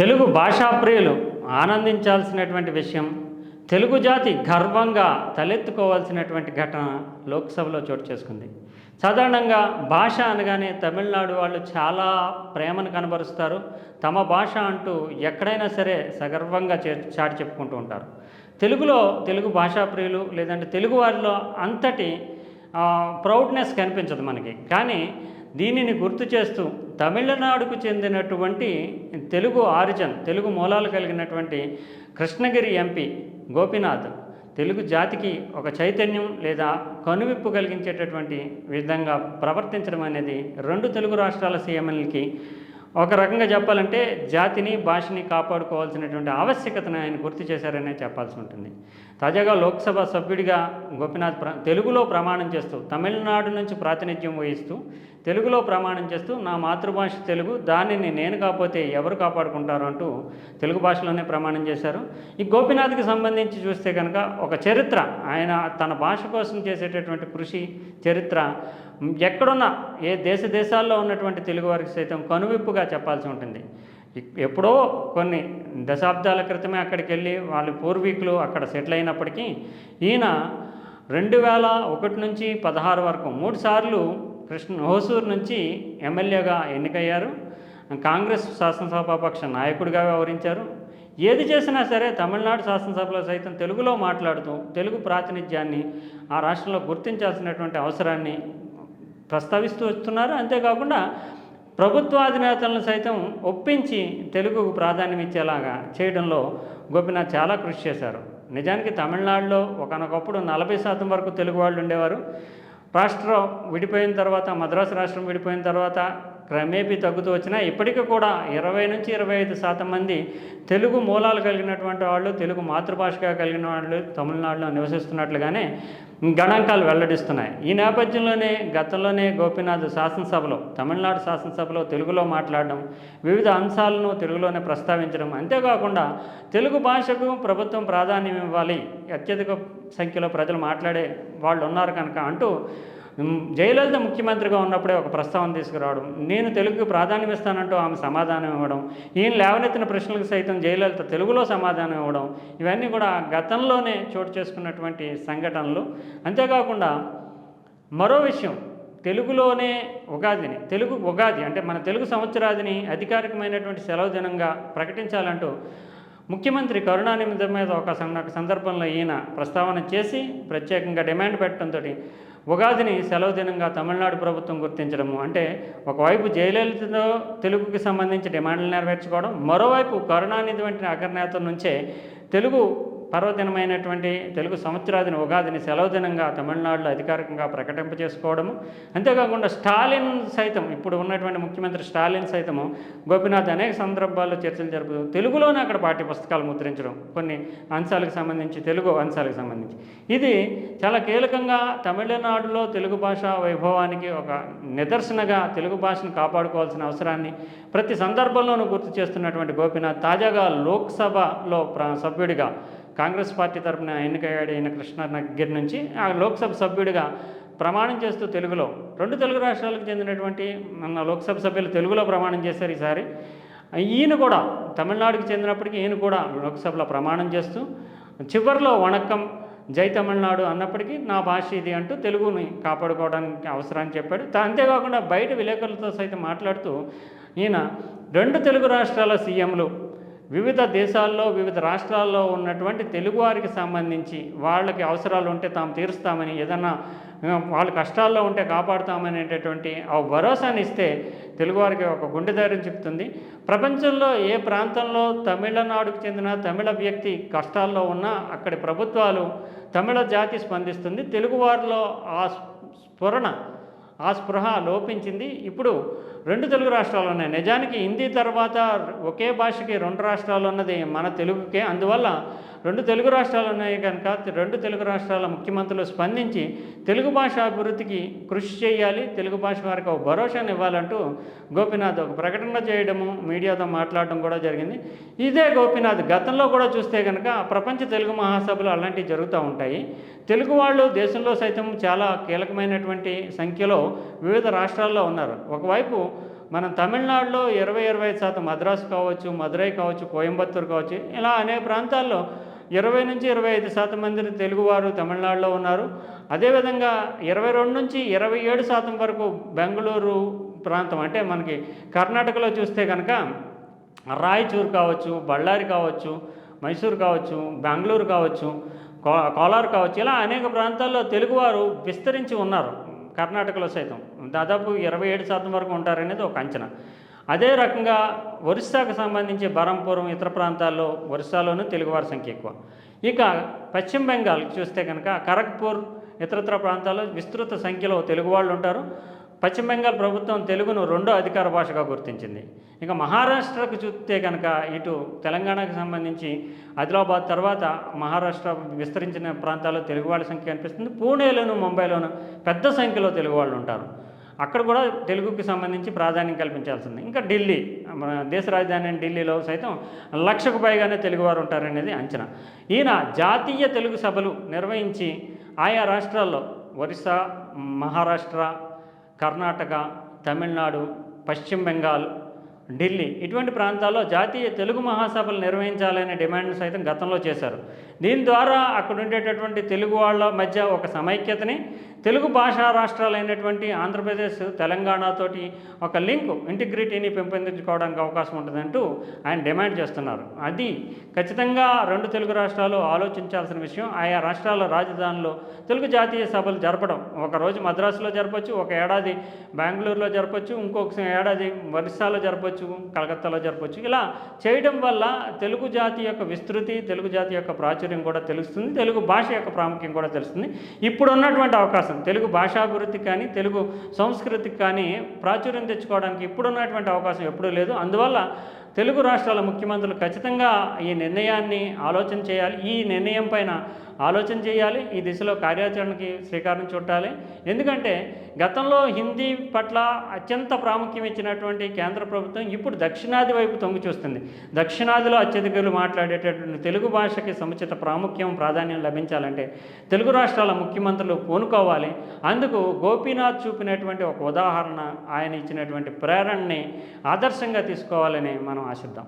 తెలుగు భాషాప్రియులు ఆనందించాల్సినటువంటి విషయం తెలుగు జాతి గర్వంగా తలెత్తుకోవాల్సినటువంటి ఘటన లోక్సభలో చోటు చేసుకుంది. సాధారణంగా భాష అనగానే తమిళనాడు వాళ్ళు చాలా ప్రేమను కనబరుస్తారు. తమ భాష అంటూ ఎక్కడైనా సరే సగర్వంగా చే చాటి చెప్పుకుంటూ ఉంటారు. తెలుగులో తెలుగు భాషా ప్రియులు లేదంటే తెలుగు వారిలో అంతటి ప్రౌడ్నెస్ కనిపించదు మనకి. కానీ దీనిని గుర్తు చేస్తూ తమిళనాడుకు చెందినటువంటి తెలుగు ఆరిజన్ తెలుగు మూలాలు కలిగినటువంటి కృష్ణగిరి ఎంపీ గోపీనాథ్ తెలుగు జాతికి ఒక చైతన్యం లేదా కనువిప్పు కలిగించేటటువంటి విధంగా ప్రవర్తించడం అనేది రెండు తెలుగు రాష్ట్రాల సీఎంఎల్కి ఒక రకంగా చెప్పాలంటే జాతిని భాషని కాపాడుకోవాల్సినటువంటి ఆవశ్యకతను ఆయన గుర్తు చేశారనే చెప్పాల్సి ఉంటుంది. తాజాగా లోక్సభ సభ్యుడిగా గోపీనాథ్ ప్ర తెలుగులో ప్రమాణం చేస్తూ తమిళనాడు నుంచి ప్రాతినిధ్యం వహిస్తూ తెలుగులో ప్రమాణం చేస్తూ నా మాతృభాష తెలుగు దానిని నేను కాకపోతే ఎవరు కాపాడుకుంటారు అంటూ తెలుగు భాషలోనే ప్రమాణం చేశారు. ఈ గోపీనాథ్కి సంబంధించి చూస్తే కనుక ఒక చరిత్ర ఆయన తన భాష కోసం చేసేటటువంటి కృషి చరిత్ర ఎక్కడున్న ఏ దేశ దేశాల్లో ఉన్నటువంటి తెలుగు వారికి సైతం కనువిప్పుగా చెప్పాల్సి ఉంటుంది. ఎప్పుడో కొన్ని దశాబ్దాల క్రితమే అక్కడికి వెళ్ళి వాళ్ళ పూర్వీకులు అక్కడ సెటిల్ అయినప్పటికీ ఈయన రెండు వేల ఒకటి నుంచి పదహారు వరకు మూడు సార్లు కృష్ణ హోసూరు నుంచి ఎమ్మెల్యేగా ఎన్నికయ్యారు. కాంగ్రెస్ శాసనసభాపక్ష నాయకుడిగా వ్యవహరించారు. ఏది చేసినా సరే తమిళనాడు శాసనసభలో సైతం తెలుగులో మాట్లాడుతూ తెలుగు ప్రాతినిధ్యాన్ని ఆ రాష్ట్రంలో గుర్తించాల్సినటువంటి అవసరాన్ని ప్రస్తావిస్తూ వస్తున్నారు. అంతేకాకుండా ప్రభుత్వాధినేతలను సైతం ఒప్పించి తెలుగుకు ప్రాధాన్యం ఇచ్చేలాగా చేయడంలో గోపీనాథ్ చాలా కృషి చేశారు. నిజానికి తమిళనాడులో ఒకనొకప్పుడు నలభై శాతం వరకు తెలుగు వాళ్ళు ఉండేవారు. రాష్ట్రం విడిపోయిన తర్వాత మద్రాసు రాష్ట్రం విడిపోయిన తర్వాత క్రమేపీ తగ్గుతూ వచ్చినా ఇప్పటికీ కూడా ఇరవై నుంచి ఇరవై ఐదు శాతం మంది తెలుగు మూలాలు కలిగినటువంటి వాళ్ళు తెలుగు మాతృభాషగా కలిగిన వాళ్ళు తమిళనాడులో నివసిస్తున్నట్లుగానే గణాంకాలు వెల్లడిస్తున్నాయి. ఈ నేపథ్యంలోనే గతంలోనే గోపీనాథ్ శాసనసభలో తమిళనాడు శాసనసభలో తెలుగులో మాట్లాడడం వివిధ అంశాలను తెలుగులోనే ప్రస్తావించడం అంతేకాకుండా తెలుగు భాషకు ప్రభుత్వం ప్రాధాన్యం ఇవ్వాలి అత్యధిక సంఖ్యలో ప్రజలు మాట్లాడే వాళ్ళు ఉన్నారు కనుక అంటూ జయలలిత ముఖ్యమంత్రిగా ఉన్నప్పుడే ఒక ప్రస్తావన తీసుకురావడం నేను తెలుగుకు ప్రాధాన్యం ఇస్తానంటూ ఆమె సమాధానం ఇవ్వడం ఈయన లేవనెత్తిన ప్రశ్నలకు సైతం జయలలిత తెలుగులో సమాధానం ఇవ్వడం ఇవన్నీ కూడా గతంలోనే చోటు చేసుకున్నటువంటి సంఘటనలు. అంతేకాకుండా మరో విషయం తెలుగులోనే ఉగాదిని తెలుగు ఉగాది అంటే మన తెలుగు సంవత్సరాదిని అధికారికమైనటువంటి సెలవు దినంగా ప్రకటించాలంటూ ముఖ్యమంత్రి కరుణానిధి మీద ఒక సందర్భంలో ఈయన ప్రస్తావన చేసి ప్రత్యేకంగా డిమాండ్ పెట్టడంతో ఉగాదిని సెలవు దినంగా తమిళనాడు ప్రభుత్వం గుర్తించడము. అంటే ఒకవైపు జయలలితతో తెలుగుకి సంబంధించి డిమాండ్లు నెరవేర్చుకోవడం మరోవైపు కరుణానిధి వంటి అగ్రనేతల నుంచే తెలుగు పర్వదినమైనటువంటి తెలుగు సంవత్సరాదిని ఉగాదిని సెలవు దినంగా తమిళనాడులో అధికారికంగా ప్రకటింప చేసుకోవడము. అంతేకాకుండా స్టాలిన్ సైతం ఇప్పుడు ఉన్నటువంటి ముఖ్యమంత్రి స్టాలిన్ సైతము గోపీనాథ్ అనేక సందర్భాల్లో చర్చలు జరుపుతూ తెలుగులోనే అక్కడ పాఠ్య పుస్తకాలు ముద్రించడం కొన్ని అంశాలకు సంబంధించి తెలుగు అంశాలకు సంబంధించి. ఇది చాలా కీలకంగా తమిళనాడులో తెలుగు భాష వైభవానికి ఒక నిదర్శనగా తెలుగు భాషను కాపాడుకోవాల్సిన అవసరాన్ని ప్రతి సందర్భంలోనూ గుర్తు చేస్తున్నటువంటి గోపీనాథ్ తాజాగా లోక్సభలో ప్ర- సభ్యుడిగా కాంగ్రెస్ పార్టీ తరఫున ఎన్నికయ్యాడు ఈయన కృష్ణగిరి నుంచి ఆ లోక్సభ సభ్యుడిగా ప్రమాణం చేస్తూ తెలుగులో రెండు తెలుగు రాష్ట్రాలకు చెందినటువంటి మన లోక్సభ సభ్యులు తెలుగులో ప్రమాణం చేశారు ఈసారి. ఈయన కూడా తమిళనాడుకి చెందినప్పటికీ ఈయన కూడా లోక్సభలో ప్రమాణం చేస్తూ చివరిలో వణక్కం జై తమిళనాడు అన్నప్పటికీ నా భాష ఇది అంటూ తెలుగుని కాపాడుకోవడానికి అవసరాన్ని చెప్పాడు. అంతేకాకుండా బయట విలేకరులతో సైతం మాట్లాడుతూ ఈయన రెండు తెలుగు రాష్ట్రాల సీఎంలు వివిధ దేశాల్లో వివిధ రాష్ట్రాల్లో ఉన్నటువంటి తెలుగువారికి సంబంధించి వాళ్ళకి అవసరాలు ఉంటే తాము తీరుస్తామని ఏదన్నా వాళ్ళ కష్టాల్లో ఉంటే కాపాడుతామనేటటువంటి ఆ భరోసాని ఇస్తే తెలుగువారికి ఒక గుండె ధైర్యం చెప్తుంది. ప్రపంచంలో ఏ ప్రాంతంలో తమిళనాడుకు చెందిన తమిళ వ్యక్తి కష్టాల్లో ఉన్నా అక్కడి ప్రభుత్వాలు తమిళ జాతి స్పందిస్తుంది. తెలుగువారిలో ఆ స్ఫురణ ఆ స్పృహ లోపించింది. ఇప్పుడు రెండు తెలుగు రాష్ట్రాలు ఉన్నాయి. నిజానికి హిందీ తర్వాత ఒకే భాషకి రెండు రాష్ట్రాలు ఉన్నది మన తెలుగుకే. అందువల్ల రెండు తెలుగు రాష్ట్రాలు ఉన్నాయి కనుక రెండు తెలుగు రాష్ట్రాల ముఖ్యమంత్రులు స్పందించి తెలుగు భాష అభివృద్ధికి కృషి చేయాలి. తెలుగు భాష వారికి ఒక భరోసాను ఇవ్వాలంటూ గోపీనాథ్ ఒక ప్రకటన చేయడము మీడియాతో మాట్లాడడం కూడా జరిగింది. ఇదే గోపీనాథ్ గతంలో కూడా చూస్తే కనుక ప్రపంచ తెలుగు మహాసభలు అలాంటివి జరుగుతూ ఉంటాయి. తెలుగు వాళ్ళు దేశంలో సైతం చాలా కీలకమైనటువంటి సంఖ్యలో వివిధ రాష్ట్రాల్లో ఉన్నారు. ఒకవైపు మనం తమిళనాడులో ఇరవై ఇరవై ఐదు శాతం మద్రాసు కావచ్చు మదురై కావచ్చు కోయంబత్తూరు కావచ్చు ఇలా అనేక ప్రాంతాల్లో ఇరవై నుంచి ఇరవై ఐదు శాతం మంది తెలుగువారు తమిళనాడులో ఉన్నారు. అదేవిధంగా ఇరవై రెండు నుంచి ఇరవై ఏడు శాతం వరకు బెంగళూరు ప్రాంతం అంటే మనకి కర్ణాటకలో చూస్తే కనుక రాయచూరు కావచ్చు బళ్ళారి కావచ్చు మైసూరు కావచ్చు బెంగళూరు కావచ్చు కో కోలార్ కావచ్చు ఇలా అనేక ప్రాంతాల్లో తెలుగువారు విస్తరించి ఉన్నారు. కర్ణాటకలో సైతం. దాదాపు ఇరవై ఏడు శాతం వరకు ఉంటారనేది ఒక అంచనా. అదే రకంగా ఒరిస్సాకు సంబంధించి బరంపురం ఇతర ప్రాంతాల్లో ఒరిస్సాలోనూ తెలుగువారి సంఖ్య ఎక్కువ. ఇక పశ్చిమ బెంగాల్ చూస్తే కనుక ఖరగ్పూర్ ఇతరత్ర ప్రాంతాల్లో విస్తృత సంఖ్యలో తెలుగు వాళ్ళు ఉంటారు పశ్చిమ బెంగాల్ ప్రభుత్వం తెలుగును రెండో అధికార భాషగా గుర్తించింది. ఇంకా మహారాష్ట్రకు చూస్తే కనుక ఇటు తెలంగాణకు సంబంధించి ఆదిలాబాద్ తర్వాత మహారాష్ట్ర విస్తరించిన ప్రాంతాల్లో తెలుగు వాళ్ళ సంఖ్య కనిపిస్తుంది పూణేలోను ముంబైలోను పెద్ద సంఖ్యలో తెలుగు వాళ్ళు ఉంటారు. అక్కడ కూడా తెలుగుకి సంబంధించి ప్రాధాన్యం కల్పించాల్సింది. ఇంకా ఢిల్లీ మన దేశ రాజధాని ఢిల్లీలో సైతం లక్షకు పైగానే తెలుగువారు ఉంటారనేది అంచనా. ఈయన జాతీయ తెలుగు సభలు నిర్వహించి ఆయా రాష్ట్రాల్లో ఒరిస్సా మహారాష్ట్ర కర్ణాటక తమిళనాడు పశ్చిమ బెంగాల్ ఢిల్లీ ఇటువంటి ప్రాంతాల్లో జాతీయ తెలుగు మహాసభలు నిర్వహించాలనే డిమాండ్ సైతం గతంలో చేశారు. దీని ద్వారా అక్కడ ఉండేటటువంటి తెలుగు వాళ్ళ మధ్య ఒక సమైక్యతని తెలుగు భాషా రాష్ట్రాలైనటువంటి ఆంధ్రప్రదేశ్ తెలంగాణతోటి ఒక లింక్ ఇంటిగ్రిటీని పెంపొందించుకోవడానికి అవకాశం ఉంటుందంటూ ఆయన డిమాండ్ చేస్తున్నారు. అది ఖచ్చితంగా రెండు తెలుగు రాష్ట్రాలు ఆలోచించాల్సిన విషయం. ఆయా రాష్ట్రాల రాజధానిలో తెలుగు జాతీయ సభలు జరపడం. ఒక రోజు మద్రాసులో జరపచ్చు ఒక ఏడాది బెంగళూరులో జరపచ్చు ఇంకొక ఏడాది ఒరిస్సాలో జరపచ్చు కలకత్తాలో జరపచ్చు. ఇలా చేయడం వల్ల తెలుగు జాతి యొక్క విస్తృతి తెలుగు జాతి యొక్క ప్రాచుర్యం కూడా తెలుస్తుంది తెలుగు భాష యొక్క ప్రాముఖ్యం కూడా తెలుస్తుంది. ఇప్పుడు ఉన్నటువంటి అవకాశం తెలుగు భాషాభివృద్ధికి కానీ తెలుగు సంస్కృతికి కానీ ప్రాచుర్యం తెచ్చుకోవడానికి ఇప్పుడున్నటువంటి అవకాశం ఎప్పుడూ లేదు. అందువల్ల తెలుగు రాష్ట్రాల ముఖ్యమంత్రులు ఖచ్చితంగా ఈ నిర్ణయాన్ని ఆలోచన చేయాలి. ఈ నిర్ణయం పైన ఆలోచన చేయాలి. ఈ దిశలో కార్యాచరణకి శ్రీకారం చుట్టాలి. ఎందుకంటే గతంలో హిందీ పట్ల అత్యంత ప్రాముఖ్యం ఇచ్చినటువంటి కేంద్ర ప్రభుత్వం ఇప్పుడు దక్షిణాది వైపు తొంగి చూస్తుంది. దక్షిణాదిలో అత్యధికులు మాట్లాడేటటువంటి తెలుగు భాషకి సముచిత ప్రాముఖ్యం ప్రాధాన్యం లభించాలంటే తెలుగు రాష్ట్రాల ముఖ్యమంత్రులు పూనుకోవాలి. అందుకు గోపీనాథ్ చూపినటువంటి ఒక ఉదాహరణ ఆయన ఇచ్చినటువంటి ప్రేరణని ఆదర్శంగా తీసుకోవాలని మనం ನಾನು ಆಶಿದ್ದ